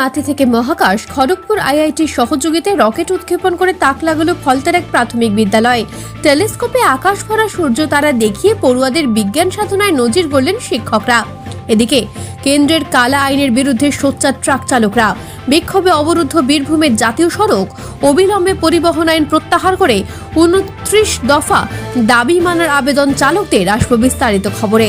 মাটি থেকে মহাকাশ খড়গপুর আইআইটির সহযোগিতায় রকেট উৎক্ষেপণ করে তাক লাগালো ফলতার এক প্রাথমিক বিদ্যালয়। টেলিস্কোপে আকাশ ভরা সূর্য তারা দেখিয়ে পড়ুয়াদের বিজ্ঞান সাধনায় নজির গড়লেন শিক্ষকরা। এদিকে, কেন্দ্রের কালা আইনের বিরুদ্ধে সোচ্চার ট্রাক চালকরা। বিক্ষোভে অবরুদ্ধ বীরভূমের জাতীয় সড়ক অবিলম্বে পরিবহন আইন প্রত্যাহার করে উনত্রিশ দফা দাবি মানার আবেদন চালকদের আসবে বিস্তারিত খবরে।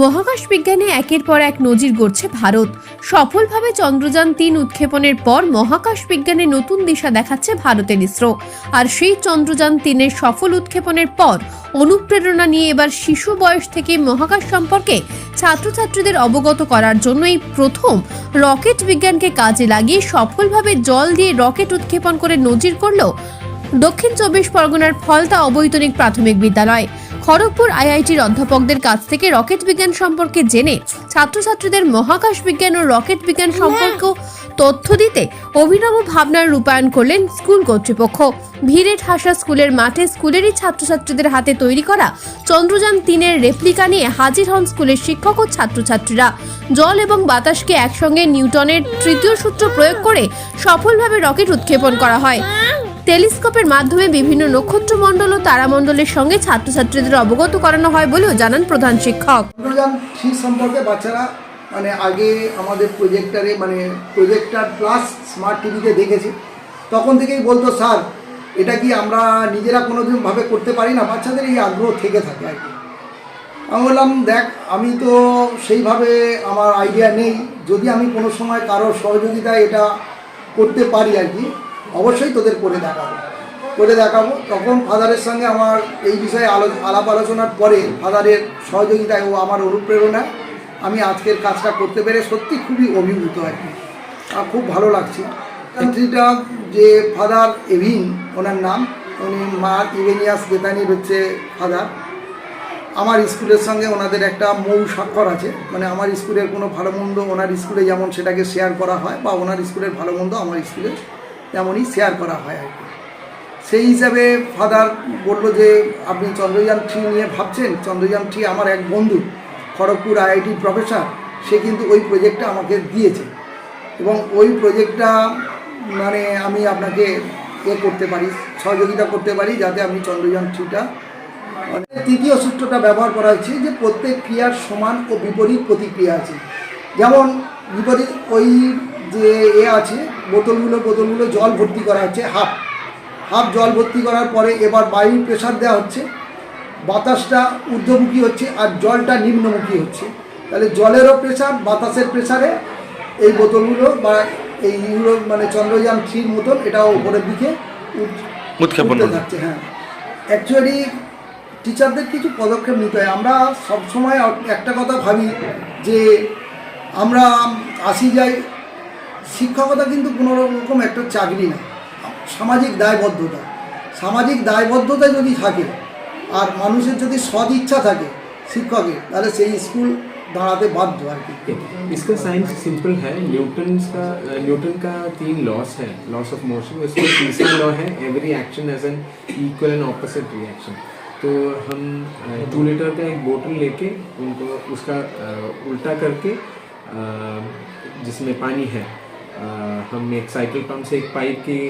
মহাকাশ বিজ্ঞানে একের পর এক নজির গড়ছে ভারত। সফলভাবে চন্দ্রযান তিন উৎক্ষেপণের পর মহাকাশ বিজ্ঞানে নতুন দিশা দেখাচ্ছে ভারতের ইসরো। আর সেই চন্দ্রযান তিনের সফল উৎক্ষেপণের পর অনুপ্রেরণা নিয়ে এবার শিশু বয়স থেকে মহাকাশ সম্পর্কে ছাত্রছাত্রীদের অবগত করার জন্যই প্রথম রকেট বিজ্ঞানকে কাজে লাগিয়ে সফলভাবে জল দিয়ে রকেট উৎক্ষেপণ করে নজির করল দক্ষিণ চব্বিশ পরগনার ফলতা অবৈতনিক প্রাথমিক বিদ্যালয়। খড়গপুর আইআইটির অধ্যাপকদের কাছ থেকে রকেট বিজ্ঞান সম্পর্কে জেনে ছাত্রছাত্রীদের মহাকাশ বিজ্ঞান ও রকেট বিজ্ঞান সম্পর্ক তথ্য দিতে অভিনব ভাবনার রূপায়ণ করলেন স্কুল কর্তৃপক্ষ। ভিড়ে ঠাসা স্কুলের মাঠে স্কুলেরই ছাত্রছাত্রীদের হাতে তৈরি করা চন্দ্রযান তিনের রেপ্লিকা নিয়ে হাজির হন স্কুলের শিক্ষক ও ছাত্রছাত্রীরা। জল এবং বাতাসকে একসঙ্গে নিউটনের তৃতীয় সূত্র প্রয়োগ করে সফলভাবে রকেট উৎক্ষেপণ করা হয়। টেলিস্কোপের মাধ্যমে বিভিন্ন নক্ষত্রমণ্ডল ও তারামণ্ডলের সঙ্গে ছাত্রছাত্রীদের অবগত করানো হয় বলেও জানান প্রধান শিক্ষক। সম্পর্কে বাচ্চারা মানে আগে আমাদের প্রজেক্টারে মানে প্রজেক্টার প্লাস স্মার্ট টিভিতে দেখেছে। তখন থেকেই বলতো, স্যার, এটা কি আমরা নিজেরা কোনোদিন ভাবে করতে পারি না? বাচ্চাদের এই আগ্রহ থেকে থাকে আর কি। আমি বললাম, দেখ, আমি তো সেইভাবে আমার আইডিয়া নেই। যদি আমি কোনো সময় কারোর সহযোগিতায় এটা করতে পারি আর কি অবশ্যই তোদের করে দেখাবো। করে দেখাবো। তখন ফাদারের সঙ্গে আমার এই বিষয়ে আলো আলাপ আলোচনার পরে ফাদারের সহযোগিতায় ও আমার অনুপ্রেরণায় আমি আজকের কাজটা করতে পেরে সত্যি খুবই অভিভূত আর কি। আর খুব ভালো লাগছে। কান্ট্রিটা যে ফাদার এভিন, ওনার নাম, উনি মা ইভেনিয়াস গেতানির হচ্ছে ফাদার। আমার স্কুলের সঙ্গে ওনাদের একটা মৌ স্বাক্ষর আছে। মানে আমার স্কুলের কোনো ভালো মন্দ ওনার স্কুলে যেমন সেটাকে শেয়ার করা হয় বা ওনার স্কুলের ভালো মন্দ আমার স্কুলে তেমনই শেয়ার করা হয় আর কি। সেই হিসাবে ফাদার বলল যে, আপনি চন্দ্রযান থ্রি নিয়ে ভাবছেন? চন্দ্রযান থ্রি আমার এক বন্ধু, খড়গপুর আইআইটি প্রফেসর সে কিন্তু ওই প্রজেক্টটা আমাকে দিয়েছে। এবং ওই প্রজেক্টটা মানে আমি আপনাকে এ করতে পারি, সহযোগিতা করতে পারি, যাতে আপনি চন্দ্রযান থ্রিটা মানে তৃতীয় সূত্রটা ব্যবহার করা হয়েছে যে, প্রত্যেক ক্রিয়ার সমান ও বিপরীত প্রতিক্রিয়া আছে। যেমন বিপরীত ওই যে এ আছে বোতলগুলো বোতলগুলো জল ভর্তি করা হচ্ছে হাফ। হাফ জল ভর্তি করার পরে এবার বায়ুর প্রেশার দেওয়া হচ্ছে বাতাসটা ঊর্ধ্বমুখী হচ্ছে আর জলটা নিম্নমুখী হচ্ছে। তাহলে জলেরও প্রেশার বাতাসের প্রেশারে এই বোতলগুলো বা এই ইউরো মানে চন্দ্রযান থ্রির মতন এটাও উপরের দিকে উৎক্ষেপণ যাচ্ছে হ্যাঁ। অ্যাকচুয়ালি টিচারদের কিছু পদক্ষেপ নিতে হয়। আমরা সবসময় একটা কথা ভাবি যে আমরা আসি যাই শিক্ষকতা কিন্তু কোনো রকম একটা চাকরি না সামাজিক দায়বদ্ধতা সামাজিক দায়বদ্ধতা যদি থাকে আর মানুষের যদি সদ ইচ্ছা থাকে শিক্ষকের তাহলে সেই স্কুল দাঁড়াতে বাধ্য আর কি इसका साइंस सिंपल है न्यूटन का न्यूटन का तीन लॉस है लॉस ऑफ मोशन उसका तीसरा लॉ है every action has an equal and opposite reaction तो हम टू लीटर का एक बोतल लेके उनको उसका अ, उल्टा करके अ, जिसमें पानी है हम एक साइकिल पंप से एक पाइप की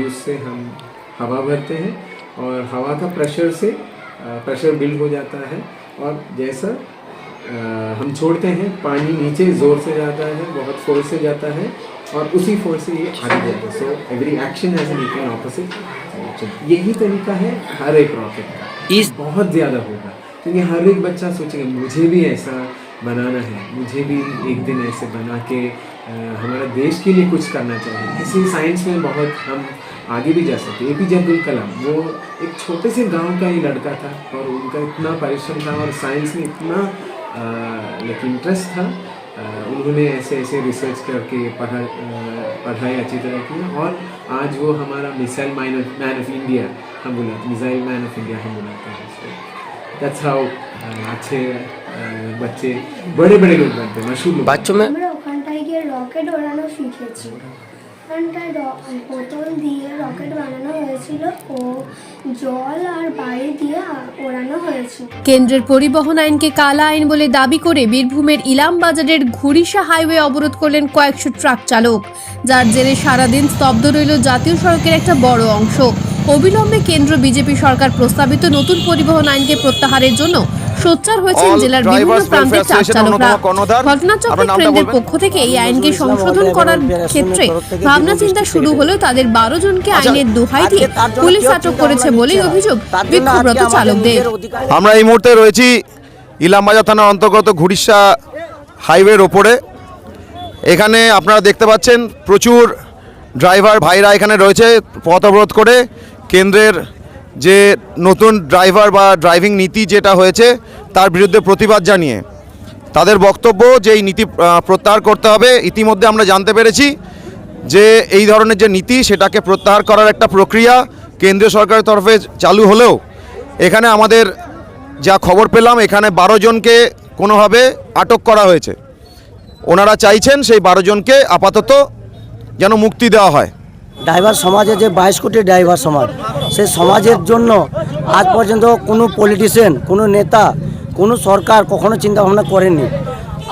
यूज़ से हम हवा भरते हैं और हवा का प्रेशर से प्रेशर बिल्ड हो जाता है और जैसा अ, हम छोड़ते हैं पानी नीचे ज़ोर से जाता है बहुत फोर्स से जाता है और उसी फोर्स से ये आगे जाता है। So every action has an equal opposite यही तरीका है हर एक रॉकेट का। इस बहुत ज़्यादा होगा। क्योंकि हर एक बच्चा सोचेगा मुझे भी ऐसा बनाना है। मुझे भी एक दिन ऐसे बना के हमारा देश के लिए कुछ करना चाहिए। इसी साइंस में बहुत हम आगे भी जा सकते ए पी जे अब्दुल कलाम। वो एक छोटे से गाँव का ही लड़का था और उनका इतना परिश्रम था और साइंस में इतना लाइक इंटरेस्ट था। उन्होंने ऐसे ऐसे रिसर्च करके पढ़ा पढ़ाई अच्छी तरह की और आज वो हमारा मिसाइल मैन ऑफ़ इंडिया हम बुलाते मिसाइल मैन ऑफ़ इंडिया हम बुलाते हैं उसको दैट्स हाउ अच्छे uh, बच्चे बड़े बड़े लोग बनते हैं मशहूर लोग बच्चों में আমরা ওখানটায় গিয়ে রকেট ওড়ানো শিখেছি ওখানটায় র- প্রথম দিয়ে রকেট বানানো হয়েছিল ও জল আর বাড়ি দিয়ে আ- ওড়ানো হয়েছিল কেন্দ্রের পরিবহন আইনকে কালা আইন বলে দাবি করে বীরভূমের ইলাম বাজারের ঘুরিশা হাইওয়ে অবরোধ করলেন কয়েকশো ট্রাক চালক যার জেরে সারাদিন স্তব্ধ রইল জাতীয় সড়কের একটা বড় অংশ অবিলম্বে কেন্দ্র বিজেপি সরকার প্রস্তাবিত নতুন পরিবহন আইনকে প্রত্যাহারের জন্য সোচ্চার হয়েছেন জেলার বিভিন্ন প্রান্তের ট্রাক চালকরা ঘটনাচক্রে পক্ষ থেকে এই আইনকে সংশোধন করার ক্ষেত্রে ভাবনা চিন্তা শুরু হলেও তাদের বারো জনকে আইনের দোহাই দিয়ে পুলিশ আটক করেছে বলেই অভিযোগ বিক্ষোভরত চালকদের। আমরা এই মুহূর্তে রয়েছি ইলামবাজার থানার অন্তর্গত ঘুরিশা হাইওয়ের ওপরে। এখানে আপনারা দেখতে পাচ্ছেন প্রচুর ড্রাইভার ভাইরা এখানে রয়েছে পথ অবরোধ করে। কেন্দ্রের যে নতুন ড্রাইভার বা ড্রাইভিং নীতি যেটা হয়েছে, তার বিরুদ্ধে প্রতিবাদ জানিয়ে তাদের বক্তব্য যে এই নীতি প্রত্যাহার করতে হবে, ইতিমধ্যে আমরা জানতে পেরেছি যে এই ধরনের যে নীতি, সেটাকে প্রত্যাহার করার একটা প্রক্রিয়া কেন্দ্রীয় সরকারের তরফে চালু হলেও এখানে আমাদের যা খবর পেলাম, এখানে বারো জনকে কোনোভাবে আটক করা হয়েছে। ওনারা চাইছেন সেই বারো জনকে আপাতত যেন মুক্তি দেওয়া হয়। ড্রাইভার সমাজে যে বাইশ কোটি ড্রাইভার সমাজ, সেই সমাজের জন্য আজ পর্যন্ত কোনো পলিটিশিয়ান কোনো নেতা, কোনো সরকার কখনো চিন্তা ভাবনা করেনি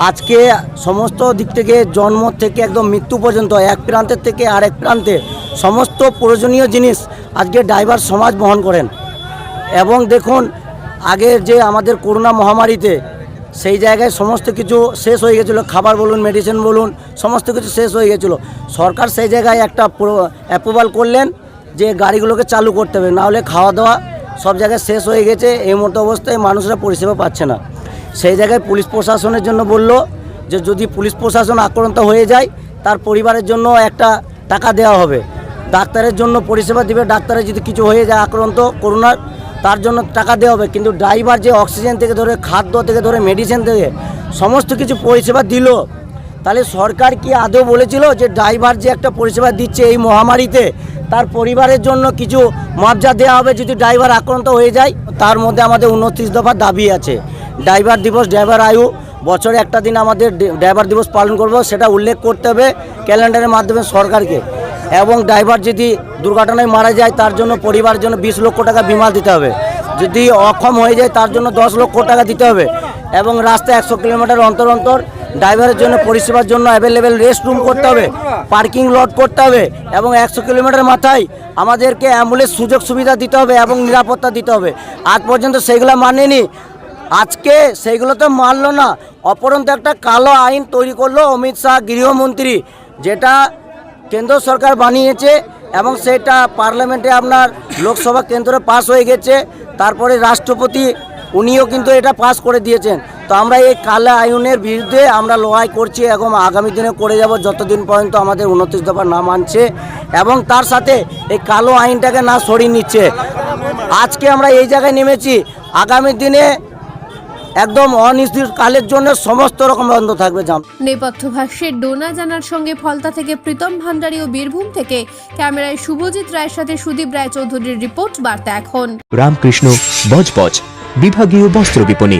আজকে সমস্ত দিক থেকে জন্ম থেকে একদম মৃত্যু পর্যন্ত, এক প্রান্তের থেকে আরেক প্রান্তে সমস্ত প্রয়োজনীয় জিনিস আজকে ড্রাইভার সমাজ বহন করেন। এবং দেখুন, আগের যে আমাদের করোনা মহামারীতে সেই জায়গায় সমস্ত কিছু শেষ হয়ে গেছিল। খাবার বলুন মেডিসিন বলুন, সমস্ত কিছু শেষ হয়ে গেছিল। সরকার সেই জায়গায় একটা অ্যাপ্রুভাল করলেন যে গাড়িগুলোকে চালু করতে হবে। নাহলে খাওয়া দাওয়া সব জায়গায় শেষ হয়ে গেছে। এই মতো অবস্থায় মানুষরা পরিষেবা পাচ্ছে না। সেই জায়গায় পুলিশ প্রশাসনের জন্য বলল যে, যদি পুলিশ প্রশাসন আক্রান্ত হয়ে যায়, তার পরিবারের জন্য একটা টাকা দেওয়া হবে। ডাক্তারের জন্য পরিষেবা দিবে। ডাক্তারের যদি কিছু হয়ে যায় আক্রান্ত, করোনার তার জন্য টাকা দেওয়া হবে। কিন্তু ড্রাইভার যে অক্সিজেন থেকে ধরে, খাদ্য থেকে ধরে মেডিসিন থেকে সমস্ত কিছু পরিষেবা দিল। তাহলে সরকার কি আদৌ বলেছিল যে ড্রাইভার যে একটা পরিষেবা দিচ্ছে এই মহামারীতে, তার পরিবারের জন্য কিছু মুআবজা দেওয়া হবে যদি ড্রাইভার আক্রান্ত হয়ে যায়? তার মধ্যে আমাদের উনত্রিশ দফা দাবি আছে। ড্রাইভার দিবস, ড্রাইভার আয়ু, বছরে একটা দিন আমাদের ড্রাইভার দিবস পালন করব, সেটা উল্লেখ করতে হবে ক্যালেন্ডারের মাধ্যমে সরকারকে। এবং ড্রাইভার যদি দুর্ঘটনায় মারা যায়, তার জন্য পরিবারের জন্য বিশ লক্ষ টাকা বিমা দিতে হবে। যদি অক্ষম হয়ে যায়, তার জন্য দশ লক্ষ টাকা দিতে হবে। এবং রাস্তায় একশো কিলোমিটার অন্তর অন্তর ড্রাইভারের জন্য পরিষেবার জন্য অ্যাভেলেবেল রেস্ট রুম করতে হবে পার্কিং লট করতে হবে এবং একশো কিলোমিটার মাথায় আমাদেরকে অ্যাম্বুলেন্স সুযোগ সুবিধা দিতে হবে এবং নিরাপত্তা দিতে হবে। আজ পর্যন্ত সেইগুলো মানেনি। আজকে সেইগুলো তো মানলো না। অপরন্ত একটা কালো আইন তৈরি করল অমিত শাহ গৃহমন্ত্রী, যেটা কেন্দ্র সরকার বানিয়েছে এবং সেটা পার্লামেন্টে আপনার লোকসভা কেন্দ্রে পাস হয়ে গেছে। তারপরে রাষ্ট্রপতি উনিও কিন্তু এটা পাস করে দিয়েছেন। তো আমরা এই কালা আইনের বিরুদ্ধে আমরা লড়াই করছি এবং আগামী দিনে করে যাব যতদিন পর্যন্ত আমাদের উনত্রিশ দফা না মানছে এবং তার সাথে এই কালো আইনটাকে না সরিয়ে নিচ্ছে। আজকে আমরা এই জায়গায় নেমেছি। আগামী দিনে একদম অনিশ্চিতকালের জন্য সমস্ত রকম বন্ধ থাকবে জাম। নেপথ্য ভাষ্যের ডোনা জানার সঙ্গে ফলতা থেকে প্রীতম ভান্ডারী ও বীরভূম থেকে ক্যামেরায় শুভজিৎ রায়ের সাথে সুদীপ রায় চৌধুরীর রিপোর্ট বার্তা এখন। রামকৃষ্ণ বজবজ বিভাগীয় বস্ত্র বিপণী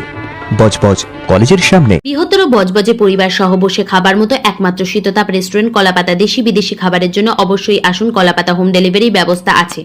বজবজ কলেজের সামনে। বৃহত্তর বজবজে পরিবার সহ বসে খাবার মতো একমাত্র শীততাপ রেস্টুরেন্ট কলাপাতা দেশি বিদেশি খাবারের জন্য অবশ্যই আসুন কলাপাতা হোম ডেলিভারি ব্যবস্থা আছে।